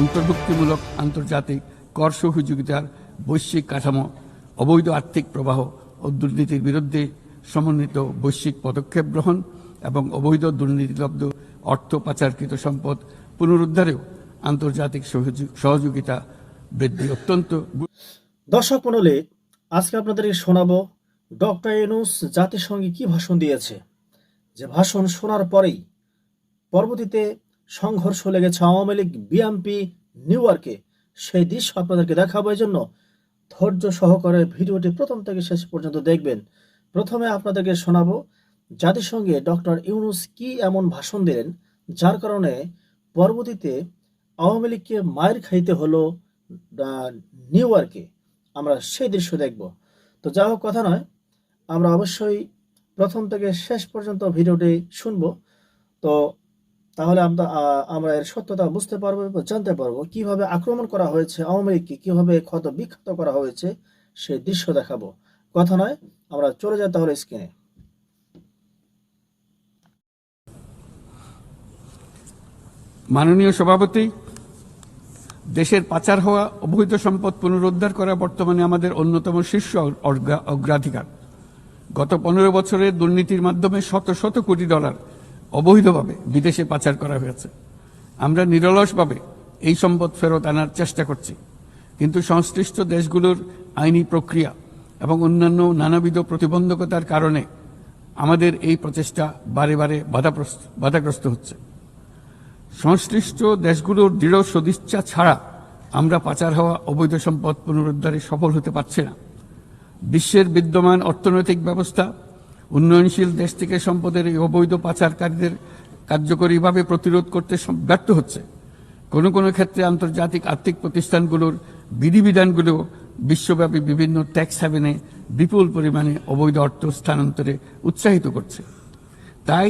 অন্তর্ভুক্তিমূলক আন্তর্জাতিক কর সহযোগিতার বৈশ্বিক কাঠামো, অবৈধ আর্থিক প্রবাহ ও দুর্নীতির বিরুদ্ধে সমন্বিত বৈশ্বিক পদক্ষেপ গ্রহণ এবং অবৈধ দুর্নীতিলব্ধ অর্থ পাচারকৃত সম্পদ পুনরুদ্ধারেও আন্তর্জাতিক সহযোগি- সহযোগিতা বৃদ্ধি অত্যন্ত দর্শক মণ্ডলী, আজকে আপনাদেরকে শোনাবো ডক্টর ইউনুস জাতিসংঘে কি ভাষণ দিয়েছে? যে ভাষণ শোনার পরেই পরবর্তীতে সংঘর্ষ লেগেছে আওয়ামী লীগ বিএমপি নিউ ইয়র্কে সেই দৃশ্য আপনাদেরকে দেখাবো এই জন্য। ধৈর্য সহকারে ভিডিওটি প্রথম থেকে শেষ পর্যন্ত দেখবেন। প্রথমে আপনাদেরকে শোনাবো, জাতিসংঘে ডক্টর ইউনুস কি এমন ভাষণ দিলেন, যার কারণে পরবর্তীতে আওয়ামী লীগকে মায়ের খাইতে হলো নিউ ইয়র্কে আমরা সেই দৃশ্য দেখব। তো যা হোক, কথা নয়, আমরা অবশ্যই প্রথম থেকে শেষ পর্যন্ত ভিডিওটি শুনব। তো তাহলে আমরা আমরা এর সত্যতা বুঝতে পারব এবং জানতে পারব কীভাবে আক্রমণ করা হয়েছে, আওয়ামী লীগকে কীভাবে ক্ষত বিক্ষত করা হয়েছে সেই দৃশ্য দেখাবো। কথা নয়, আমরা চলে যাই তাহলে স্ক্রিনে। মাননীয় সভাপতি, দেশের পাচার হওয়া, অবৈধ সম্পদ পুনরুদ্ধার করা বর্তমানে আমাদের অন্যতম শীর্ষ অগ্রাধিকার। গত পনেরো বছরে দুর্নীতির মাধ্যমে শত শত কোটি ডলার অবৈধভাবে বিদেশে পাচার করা হয়েছে। আমরা নিরলসভাবে এই সম্পদ ফেরত আনার চেষ্টা করছি। কিন্তু সংশ্লিষ্ট দেশগুলোর আইনি প্রক্রিয়া এবং অন্যান্য নানাবিধ প্রতিবন্ধকতার কারণে আমাদের এই প্রচেষ্টা বারে বারে বাধাগ্রস্ত হচ্ছে। সংশ্লিষ্ট দেশগুলোর দৃঢ় সদিচ্ছা ছাড়া আমরা পাচার হওয়া অবৈধ সম্পদ পুনরুদ্ধারে সফল হতে পারছি না। বিশ্বের বিদ্যমান অর্থনৈতিক ব্যবস্থা উন্নয়নশীল দেশ থেকে সম্পদের এই অবৈধ পাচারকারীদের কার্যকরীভাবে প্রতিরোধ করতে ব্যর্থ হচ্ছে। কোনো কোনো ক্ষেত্রে আন্তর্জাতিক আর্থিক প্রতিষ্ঠানগুলোর বিধিবিধানগুলো বিশ্বব্যাপী বিভিন্ন ট্যাক্স হ্যাভেনে বিপুল পরিমাণে অবৈধ অর্থ স্থানান্তরে উৎসাহিত করছে। তাই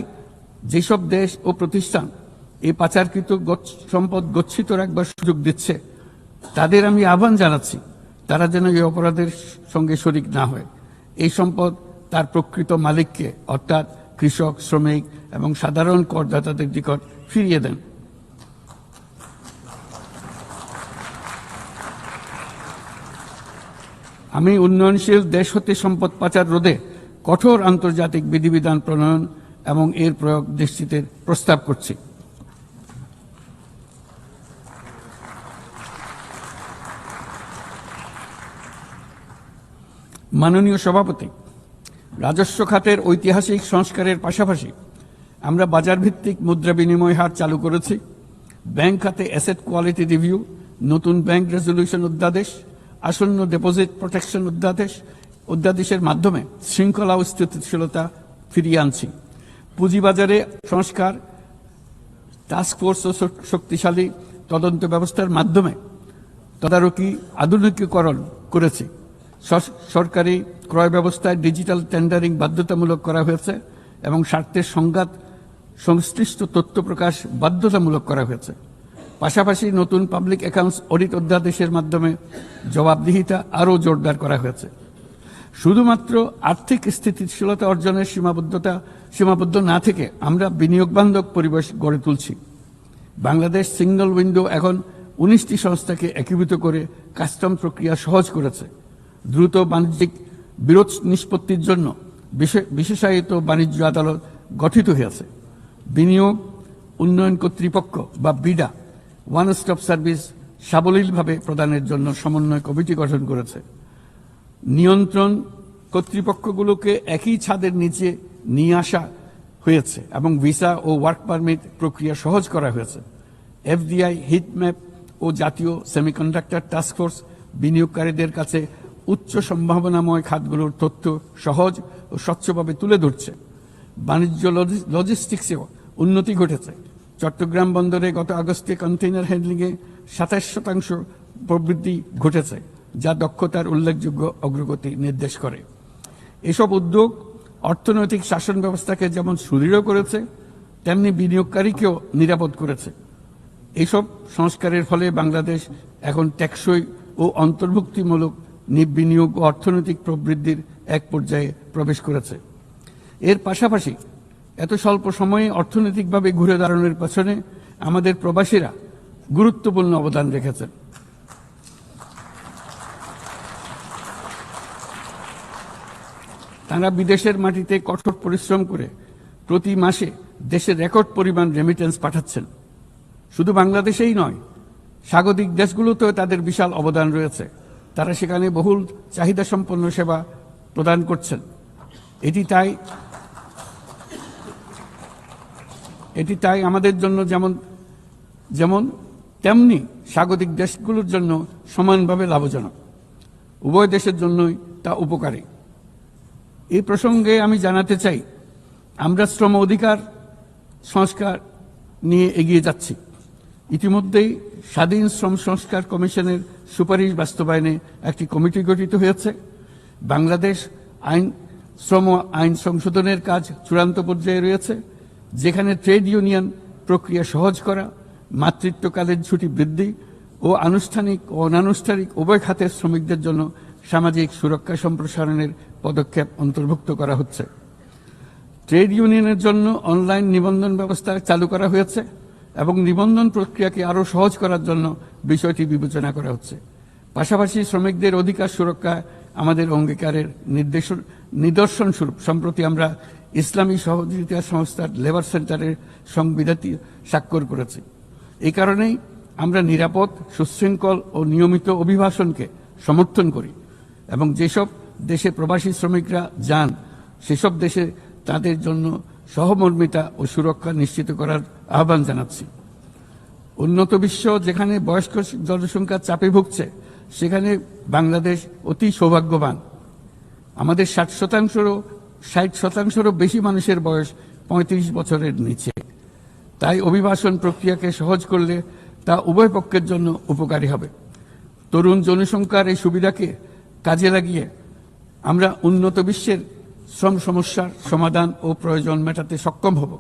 যেসব দেশ ও প্রতিষ্ঠান এই পাচারকৃত সম্পদ গচ্ছিত রাখবার সুযোগ দিচ্ছে, তাদের আমি আহ্বান জানাচ্ছি, তারা যেন এই অপরাধের সঙ্গে শরিক না হয়। এই সম্পদ তার প্রকৃত মালিককে, অর্থাৎ কৃষক, শ্রমিক এবং সাধারণ করদাতাদের নিকট ফিরিয়ে দেন। আমি উন্নয়নশীল দেশ হতে সম্পদ পাচার রোধে কঠোর আন্তর্জাতিক বিধিবিধান প্রণয়ন এবং এর প্রয়োগ নিশ্চিতের প্রস্তাব করছি। মাননীয় সভাপতি রাজস্ব খাতের ঐতিহাসিক সংস্কারের পাশাপাশি আমরা বাজারভিত্তিক মুদ্রা বিনিময় হার চালু করেছি, ব্যাংক খাতে অ্যাসেট কোয়ালিটি রিভিউ নতুন ব্যাংক রেজলিউশন অধ্যাদেশ, আসন্ন ডিপোজিট প্রোটেকশন অধ্যাদেশ, অধ্যাদেশের মাধ্যমে শৃঙ্খলা ও স্থিতিশীলতা ফিরিয়ে আনছি। পুঁজিবাজারে সংস্কার টাস্ক ফোর্স ও শক্তিশালী তদন্ত ব্যবস্থার মাধ্যমে তদারকি আধুনিকীকরণ করেছে। সরকারি ক্রয় ব্যবস্থায় ডিজিটাল টেন্ডারিং বাধ্যতামূলক করা হয়েছে এবং স্বার্থের সংঘাত, সংশ্লিষ্ট তথ্য প্রকাশ বাধ্যতামূলক করা হয়েছে। পাশাপাশি নতুন পাবলিক অ্যাকাউন্টস অডিট অধ্যাদেশের মাধ্যমে জবাবদিহিতা আরও জোরদার করা হয়েছে। শুধুমাত্র আর্থিক স্থিতিশীলতা অর্জনের সীমাবদ্ধতা, সীমাবদ্ধ না থেকে আমরা বিনিয়োগ বান্ধব পরিবেশ গড়ে তুলছি। বাংলাদেশ সিঙ্গল উইন্ডো এখন উনিশটি সংস্থাকে একীভূত করে কাস্টম প্রক্রিয়া সহজ করেছে। দ্রুত বাণিজ্যিক বিরোধ নিষ্পত্তির জন্য বিশেষায়িত বাণিজ্য আদালত গঠিত হয়েছে। বিনিয়োগ উন্নয়ন কর্তৃপক্ষ বা বিডা ওয়ান স্টপ সার্ভিস সাবলীলভাবে প্রদানের জন্য সমন্বয় কমিটি গঠন করেছে। নিয়ন্ত্রণ কর্তৃপক্ষগুলোকে একই ছাদের নিচে নিয়ে আসা হয়েছে এবং ভিসা ও ওয়ার্ক পারমিট প্রক্রিয়া সহজ করা হয়েছে। এফডিআই, হিটম্যাপ ও জাতীয় সেমিকন্ডাক্টর টাস্কফোর্স বিনিয়োগকারীদের কাছে উচ্চ সম্ভাবনাময় খাতগুলোর তথ্য সহজ ও স্বচ্ছভাবে তুলে ধরছে। বাণিজ্য লজি- লজিস্টিক্সেও উন্নতি ঘটেছে। চট্টগ্রাম বন্দরে গত আগস্টে কন্টেইনার হ্যান্ডলিংয়ে সাতাশ শতাংশ প্রবৃদ্ধি ঘটেছে, যা দক্ষতার উল্লেখযোগ্য অগ্রগতি নির্দেশ করে। এসব উদ্যোগ অর্থনৈতিক শাসন ব্যবস্থাকে যেমন সুদৃঢ় করেছে, তেমনি বিনিয়োগকারীকেও নিরাপদ করেছে। এসব সংস্কারের ফলে বাংলাদেশ এখন টেকসই ও অন্তর্ভুক্তিমূলক বিনিয়োগ ও অর্থনৈতিক প্রবৃদ্ধির এক পর্যায়ে প্রবেশ করেছে। এর পাশাপাশি এত স্বল্প সময়ে অর্থনৈতিকভাবে ঘুরে দাঁড়ানোর পেছনে আমাদের প্রবাসীরা গুরুত্বপূর্ণ অবদান রেখেছেন। তারা বিদেশের মাটিতে কঠোর পরিশ্রম করে প্রতি মাসে দেশের রেকর্ড পরিমাণ রেমিটেন্স পাঠাচ্ছেন। শুধু বাংলাদেশেই নয়, স্বাগতিক দেশগুলোতেও তাদের বিশাল অবদান রয়েছে। তারা সেখানে বহুল চাহিদা সম্পন্ন সেবা প্রদান করছেন। এটি তাই এটি তাই আমাদের জন্য যেমন যেমন তেমনি স্বাগতিক দেশগুলোর জন্য সমানভাবে লাভজনক। উভয় দেশের জন্যই তা উপকারী। এই প্রসঙ্গে আমি জানাতে চাই, আমরা শ্রম অধিকার, সংস্কার নিয়ে এগিয়ে যাচ্ছি। ইতিমধ্যেই স্বাধীন শ্রম সংস্কার কমিশনের সুপারিশ বাস্তবায়নে একটি কমিটি গঠিত হয়েছে। বাংলাদেশ আইন, শ্রম আইন সংশোধনের কাজ চূড়ান্ত পর্যায়ে রয়েছে, যেখানে ট্রেড ইউনিয়ন প্রক্রিয়া সহজ করা, মাতৃত্বকালের ছুটি বৃদ্ধি ও আনুষ্ঠানিক ও অনানুষ্ঠানিক উভয় খাতের শ্রমিকদের জন্য সামাজিক সুরক্ষা সম্প্রসারণের পদক্ষেপ অন্তর্ভুক্ত করা হচ্ছে। ট্রেড ইউনিয়নের জন্য অনলাইন নিবন্ধন ব্যবস্থা চালু করা হয়েছে। এবং নিবন্ধন প্রক্রিয়াকে আরও সহজ করার জন্য বিষয়টি বিবেচনা করা হচ্ছে। পাশাপাশি শ্রমিকদের অধিকার সুরক্ষা আমাদের অঙ্গীকারের নির্দেশ, নিদর্শন স্বরূপ। সম্প্রতি আমরা ইসলামী সহযোগিতা সংস্থার লেবার সেন্টারের সংবিধানটি স্বাক্ষর করেছি। এই কারণেই আমরা নিরাপদ, সুশৃঙ্খল ও নিয়মিত অভিবাসনকে সমর্থন করি এবং যেসব দেশে প্রবাসী শ্রমিকরা যান, সেসব দেশে তাদের জন্য সহমর্মিতা ও সুরক্ষা নিশ্চিত করার আহ্বান জানাচ্ছি। উন্নত বিশ্ব যেখানে বয়স্ক জনসংখ্যা চাপে ভুগছে, সেখানে বাংলাদেশ অতি সৌভাগ্যবান। আমাদের ষাট শতাংশেরও ষাট শতাংশেরও বেশি মানুষের বয়স পঁয়ত্রিশ বছরের নিচে। তাই অভিবাসন প্রক্রিয়াকে সহজ করলে তা উভয় পক্ষের জন্য উপকারী হবে। তরুণ জনসংখ্যার এই সুবিধাকে কাজে লাগিয়ে আমরা উন্নত বিশ্বের শ্রম সমস্যার সমাধান ও প্রয়োজন মেটাতে সক্ষম হব।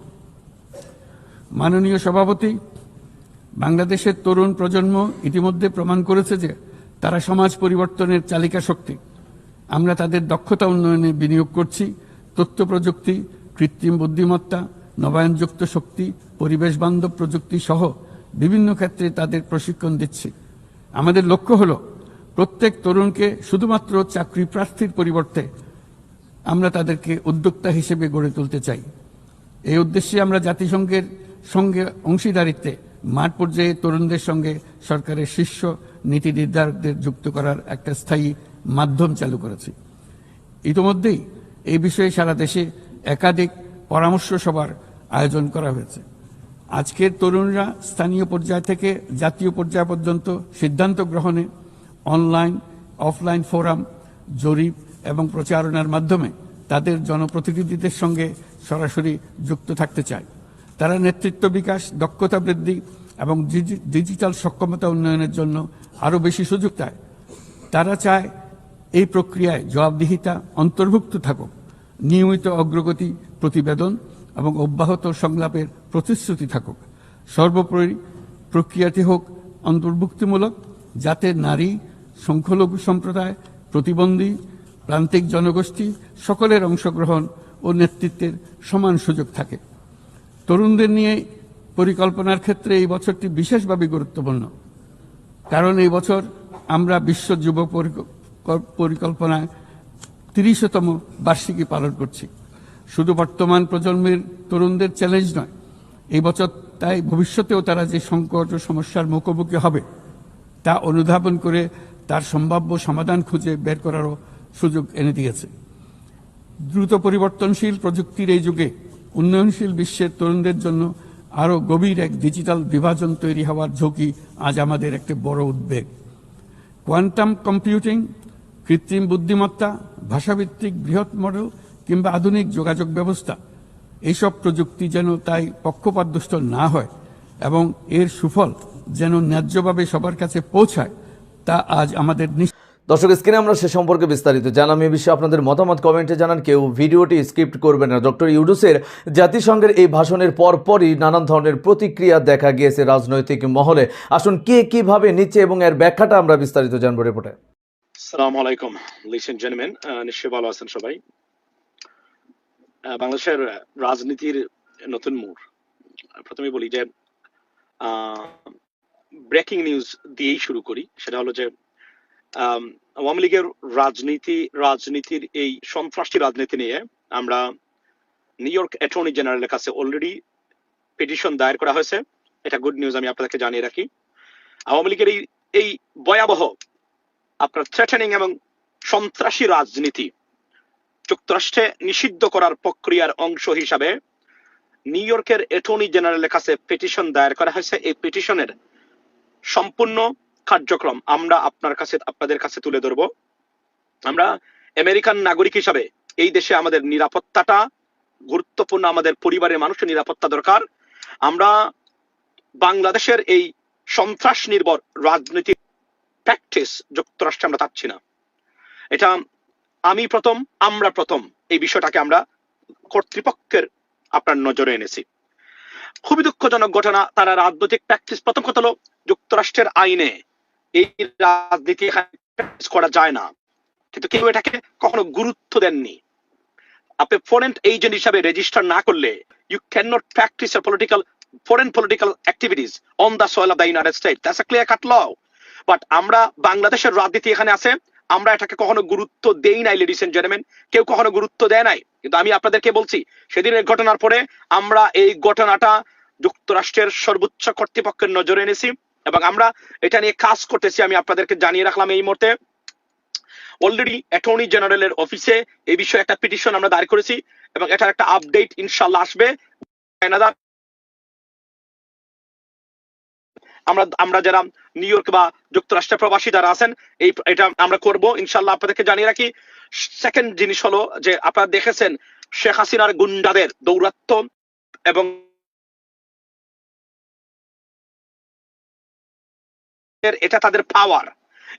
মাননীয় সভাপতি, বাংলাদেশের তরুণ প্রজন্ম ইতিমধ্যে প্রমাণ করেছে যে তারা সমাজ পরিবর্তনের চালিকা শক্তি। আমরা তাদের দক্ষতা উন্নয়নে বিনিয়োগ করছি, তথ্য প্রযুক্তি, কৃত্রিম বুদ্ধিমত্তা, নবায়নযুক্ত শক্তি, পরিবেশ বান্ধব প্রযুক্তি সহ বিভিন্ন ক্ষেত্রে তাদের প্রশিক্ষণ দিচ্ছি। আমাদের লক্ষ্য হল প্রত্যেক তরুণকে শুধুমাত্র চাকরি প্রার্থীর পরিবর্তে আমরা তাদেরকে উদ্যোক্তা হিসেবে গড়ে তুলতে চাই। এই উদ্দেশ্যে আমরা জাতিসংঘের সঙ্গে অংশীদারিত্বে মাঠ পর্যায়ে তরুণদের সঙ্গে সরকারের শীর্ষ নীতি নির্ধারকদের যুক্ত করার একটা স্থায়ী মাধ্যম চালু করেছি। ইতিমধ্যেই এই বিষয়ে সারা দেশে একাধিক পরামর্শ সভার আয়োজন করা হয়েছে। আজকের তরুণরা স্থানীয় পর্যায় থেকে জাতীয় পর্যায় পর্যন্ত সিদ্ধান্ত গ্রহণে অনলাইন, অফলাইন ফোরাম, জরিপ এবং প্রচারণার মাধ্যমে তাদের জনপ্রতিনিধিদের সঙ্গে সরাসরি যুক্ত থাকতে চায়। তারা নেতৃত্ব বিকাশ, দক্ষতা বৃদ্ধি এবং ডিজিটাল সক্ষমতা উন্নয়নের জন্য আরও বেশি সুযোগ চায় তারা চায় এই প্রক্রিয়ায় জবাবদিহিতা অন্তর্ভুক্ত থাকুক, নিয়মিত অগ্রগতি প্রতিবেদন এবং অব্যাহত সংলাপের প্রতিশ্রুতি থাকুক। সর্বোপরি প্রক্রিয়াটি হোক অন্তর্ভুক্তিমূলক, যাতে নারী, সংখ্যালঘু সম্প্রদায়, প্রতিবন্ধী, প্রান্তিক জনগোষ্ঠী সকলের অংশগ্রহণ ও নেতৃত্বের সমান সুযোগ থাকে। তরুণদের নিয়ে পরিকল্পনার ক্ষেত্রে এই বছরটি বিশেষভাবে গুরুত্বপূর্ণ। কারণ এই বছর আমরা বিশ্ব যুব পরিক- পরিকল্পনায় তিরিশতম বার্ষিকী পালন করছি। শুধু বর্তমান প্রজন্মের তরুণদের চ্যালেঞ্জ নয়, এই বছর তাই ভবিষ্যতেও তারা যে সংকট ও সমস্যার মুখোমুখি হবে, তা অনুধাবন করে তার সম্ভাব্য সমাধান খুঁজে বের করারও সুযোগ এনে দিয়েছে। দ্রুত পরিবর্তনশীল প্রযুক্তির এই যুগে উন্নয়নশীল বিশ্বের তরুণদের জন্য আরও গভীর এক ডিজিটাল বিভাজন তৈরি হওয়ার ঝুঁকি আজ আমাদের একটি বড় উদ্বেগ। কোয়ান্টাম কম্পিউটিং কৃত্রিম বুদ্ধিমত্তা, ভাষাভিত্তিক বৃহৎ মডেল কিংবা আধুনিক যোগাযোগ ব্যবস্থা, এইসব প্রযুক্তি যেন তাই পক্ষপাতদুষ্ট না হয় এবং এর সুফল যেন ন্যায্যভাবে সবার কাছে পৌঁছায়, তা আজ আমাদের নিশ্চিত দর্শক, স্ক্রিনে আমরা সে সম্পর্কে বিস্তারিত জানাম এ বিষয়ে আপনাদের মতামত কমেন্টে জানান। কেউ ভিডিওটি স্ক্রিপ্ট করবেন না। ডক্টর ইউডুসের জাতিসংঘের এই ভাষণের পরপরই নানান ধরনের প্রতিক্রিয়া দেখা গিয়েছে রাজনৈতিক মহলে। আসুন, কে কীভাবে নিচ্ছে এবং এর ব্যাখ্যাটা আমরা বিস্তারিত জানব রিপোর্টে। সালাম আলাইকুম লিসেন জেন্টলম্যান নিশ্চয়ই ভালো আছেন সবাই। বাংলাদেশের রাজনীতির নতুন মোড়। প্রথমে বলি যে ব্রেকিং নিউজ দিয়েই শুরু করি। সেটা হলো যে আওয়ামী লীগের রাজনীতি, রাজনীতির এই সন্ত্রাসী রাজনীতি নিয়ে আমরা নিউ ইয়র্ক অ্যাটর্নি জেনারেলের কাছে অলরেডি পিটিশন দায়ের করা হয়েছে। এটা গুড নিউজ আমি আপনাদেরকে জানিয়ে রাখি। আওয়ামী লীগের এই এই ভয়াবহ, আপনার থ্রেটেনিং এবং সন্ত্রাসী রাজনীতি যুক্তরাষ্ট্রে নিষিদ্ধ করার প্রক্রিয়ার অংশ হিসাবে নিউ ইয়র্কের অ্যাটর্নি জেনারেলের কাছে পিটিশন দায়ের করা হয়েছে। এই পিটিশনের সম্পূর্ণ কার্যক্রম আমরা আপনার কাছে, আপনাদের কাছে তুলে ধরবো। আমরা আমেরিকান নাগরিক হিসাবে এই দেশে আমাদের নিরাপত্তাটা গুরুত্বপূর্ণ, আমাদের পরিবারের মানুষের নিরাপত্তা দরকার। আমরা বাংলাদেশের এই সন্ত্রাস নির্ভর রাজনীতি প্র্যাকটিস যুক্তরাষ্ট্রে আমরা চাচ্ছি না। এটা আমি প্রথম, আমরা প্রথম এই বিষয়টাকে আমরা কর্তৃপক্ষের আপনার নজরে এনেছি। খুবই দুঃখজনক ঘটনা, তারা রাজনৈতিক প্র্যাকটিস প্রথম কথা হলো যুক্তরাষ্ট্রের আইনে এই রাজনীতি করা যায় না। কিন্তু কেউ এটাকে কখনো গুরুত্ব দেননি। আপনি ফরেন এজেন্ট হিসাবে রেজিস্টার না করলে you can not practise political foreign political activities on the soil of the United State that's clear cut law but আমরা বাংলাদেশের রাজনীতি এখানে আছে, আমরা এটাকে কখনো গুরুত্ব দেই নাই লেডিস এন্ড জেন্টলম্যান কেউ কখনো গুরুত্ব দেয় নাই। কিন্তু আমি আপনাদেরকে বলছি, সেদিনের ঘটনার পরে আমরা এই ঘটনাটা যুক্তরাষ্ট্রের সর্বোচ্চ কর্তৃপক্ষের নজরে এনেছি। এবং আমরা এটা নিয়ে কাজ করতেছি, আমি আপনাদেরকে জানিয়ে রাখলাম এই মুহূর্তে। অলরেডি অ্যাটর্নি জেনারেলের অফিসে এই বিষয়ে একটা পিটিশন আমরা দায়ের করেছি এবং এটার একটা আপডেট ইনশাল্লাহ আসবে। আমরা আমরা যারা নিউ ইয়র্ক বা যুক্তরাষ্ট্রের প্রবাসী যারা আছেন, এই, এটা আমরা করব। ইনশাল্লাহ আপনাদেরকে জানিয়ে রাখি সেকেন্ড জিনিস হলো যে আপনারা দেখেছেন শেখ হাসিনার গুন্ডাদের দৌরাত্ম এবং এটা তাদের পাওয়ার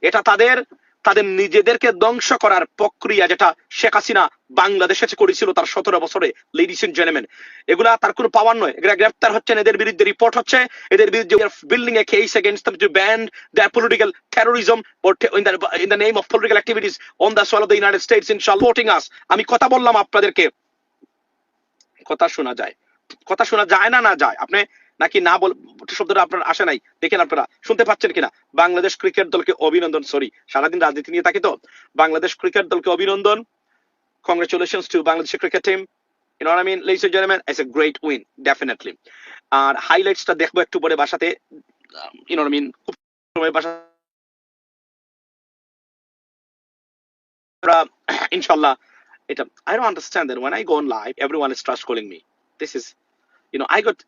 এটা তাদের তাদের নিজেদেরকে ধ্বংস করার প্রক্রিয়া যেটা শেখ হাসিনা বাংলাদেশে করেছিল তার সতেরো বছরে লেডিস এন্ড জেন্টলম্যান এগুলা তার কোনো পাওয়ার নয়। এগুলা গ্রেফতার হচ্ছেন এদের বিরুদ্ধে রিপোর্ট হচ্ছে। এদের বিরুদ্ধে building a case against to ban their political terrorism or te- in the, in the name of political activities on the soil of the United States in আমি কথা বললাম আপনাদেরকে। কথা শোনা যায়। কথা শোনা যায় না না যায়। আপনি নাকি না বল শব্দটা আপনার আসে নাই? দেখেন আপনারা শুনতে পাচ্ছেন কিনা? বাংলাদেশ ক্রিকেট দলকে অভিনন্দন সরি সারাদিন রাজনীতি নিয়ে থাকি তো। বাংলাদেশ ক্রিকেট দলকে অভিনন্দন। Congratulations to Bangladesh cricket team দেখব একটু পরে বাসাতে। ইউ নো আই মিন খুব সময় বাসা ইনশাল্লাহ trust calling me. This is, you know, I got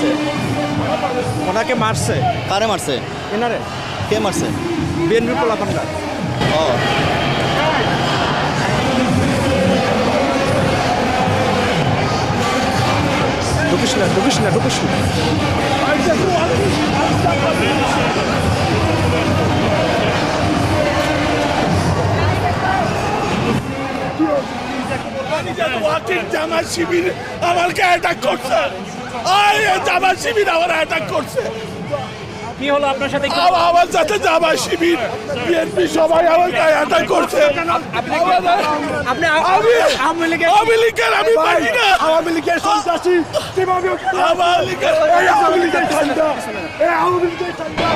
কেন ওনাকে মারছে। কারে মারছে? এনারে। কে মারছে? বিএনপি পোলাপানটা ও। ঢুকিস না ঢুকিস না ঢুকিস না। শিবির আমাকে অ্যাটাক করছে। আই জামা শিবির আমার অ্যাটাক করছে। কি হলো আপনার সাথে? আমার সাথে জামা শিবির বিএনপি সবাই আমাকে অ্যাটাক করছে। আপনি আমি আওয়ামী লীগের আওয়ামী লীগের আমি পারি না। আওয়ামী লীগের সন্ত্রাসী কীভাবে আওয়ামী লীগের আওয়ামী লীগের ঠান্ডা আওয়ামী লীগের ঠান্ডা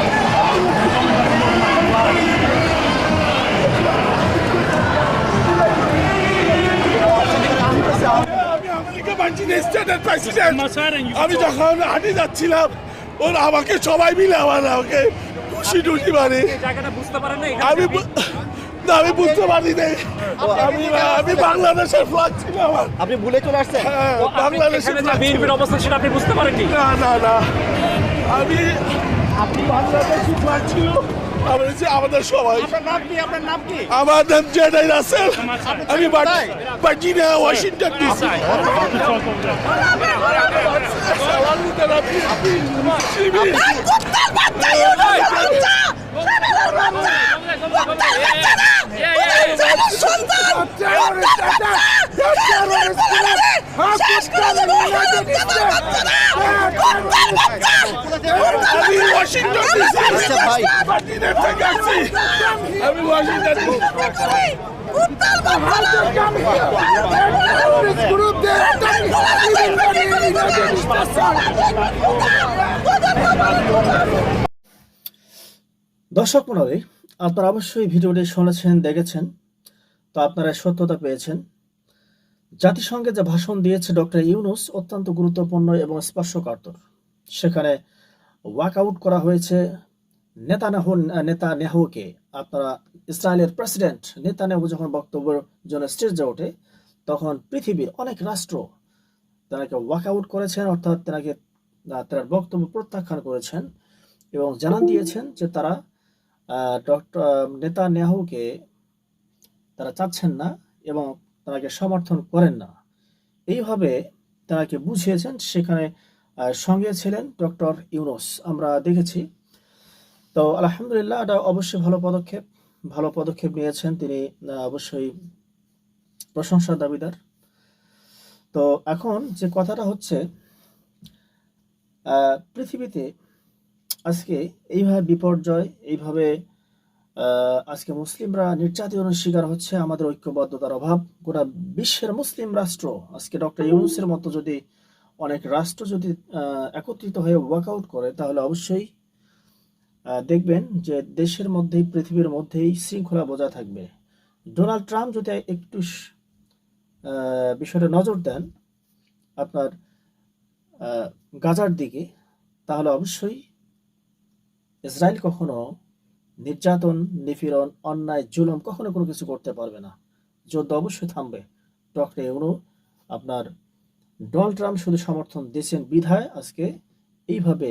আমেরিকা মানছি না স্টেটের প্রেসিডেন্ট আমি যখন হাঁটি যাচ্ছিলাম ওরা আমাকে সবাই মিলে আমার আমাকে খুশি টুশি মানে বুঝতে পারেন আমি না আমি বুঝতে পারি নাই আমি আমি বাংলাদেশের ফ্লাগ ছিল আমার। আপনি ভুলে চলে আসছেন? হ্যাঁ, বাংলাদেশের বিএনপির অবস্থান সেটা আপনি বুঝতে পারেননি? না না না। আমি আপনি বাংলাদেশি ফ্লাগ ছিল। আমার আমাদের সবাই আপনার নাম কি আপনার নাম কি আমার নাম জেডাই রাসেল আমি ভার্জিনিয়া ওয়াশিংটন ডিসি আচ্ছা ভাই ভার্জিনিয়া আমি ওয়াশিংটন দর্শক মন্ডলী আপনারা অবশ্যই ভিডিওটি শুনেছেন দেখেছেন তো আপনারা সত্যতা পেয়েছেন জাতিসংঘে যে ভাষণ দিয়েছে ডক্টর ইউনুস অত্যন্ত গুরুত্বপূর্ণ এবং স্পর্শকাতর সেখানে ওয়াকআউট করা হয়েছে নেতানাহু নেতা নেহুকে আপনারা ইসরায়েলের প্রেসিডেন্ট নেতানেহু যখন বক্তব্যের জন্য স্টেজে ওঠে, তখন পৃথিবীর অনেক রাষ্ট্র তেনাকে ওয়াকআউট করেছেন, অর্থাৎ তেনাকে তার বক্তব্য প্রত্যাখ্যান করেছেন এবং জানান দিয়েছেন যে তারা ডক্টর নেতা নেহাউকে তারা চাচ্ছেন না এবং তাকে সমর্থন করেন না। এইভাবে তাকে বুঝিয়েছেন, সেখানে সঙ্গে ছিলেন ডক্টর ইউনুস। আমরা দেখেছি তো আলহামদুলিল্লাহ, এটা অবশ্যই ভালো পদক্ষেপ। ভালো পদক্ষেপ নিয়েছেন তিনি অবশ্যই প্রশংসার দাবিদার। তো এখন যে কথাটা হচ্ছে পৃথিবীতে আজকে এইভাবে বিপর্যয়, এইভাবে আজকে মুসলিমরা নির্যাতনের শিকার হচ্ছে আমাদের ঐক্যবদ্ধতার অভাব। গোটা বিশ্বের মুসলিম রাষ্ট্র, আজকে ডক্টর ইউনুসের মতো যদি অনেক রাষ্ট্র যদি একত্রিত হয়ে ওয়ার্কআউট করে, তাহলে অবশ্যই দেখবেন যে দেশের মধ্যেই, পৃথিবীর মধ্যেই শৃঙ্খলা বজায় থাকবে। ডোনাল্ড ট্রাম্প যদি একটু বিষয়টা নজর দেন, আপনার গাজার দিকে, তাহলে অবশ্যই ইসরায়েল কখনো নির্যাতন, নিপীড়ন, অন্যায়, জুলম কখনো কোনো কিছু করতে পারবে না। যুদ্ধ অবশ্যই থামবে। ডক্টর ইউনু, আপনার ডোনাল্ড ট্রাম্প শুধু সমর্থন দিয়েছেন বিধায় আজকে এইভাবে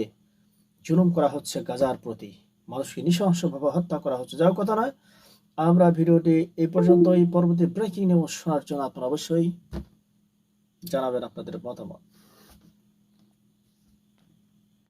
জুলুম করা হচ্ছে গাজার প্রতি। মানুষকে নৃশংসভাবে হত্যা করা হচ্ছে। যাও কথা নয়। আমরা ভিডিওটি এই পর্যন্ত এই পরবর্তী ব্রেকিং নিউজ শোনার জন্য আপনারা অবশ্যই জানাবেন আপনাদের মতামত।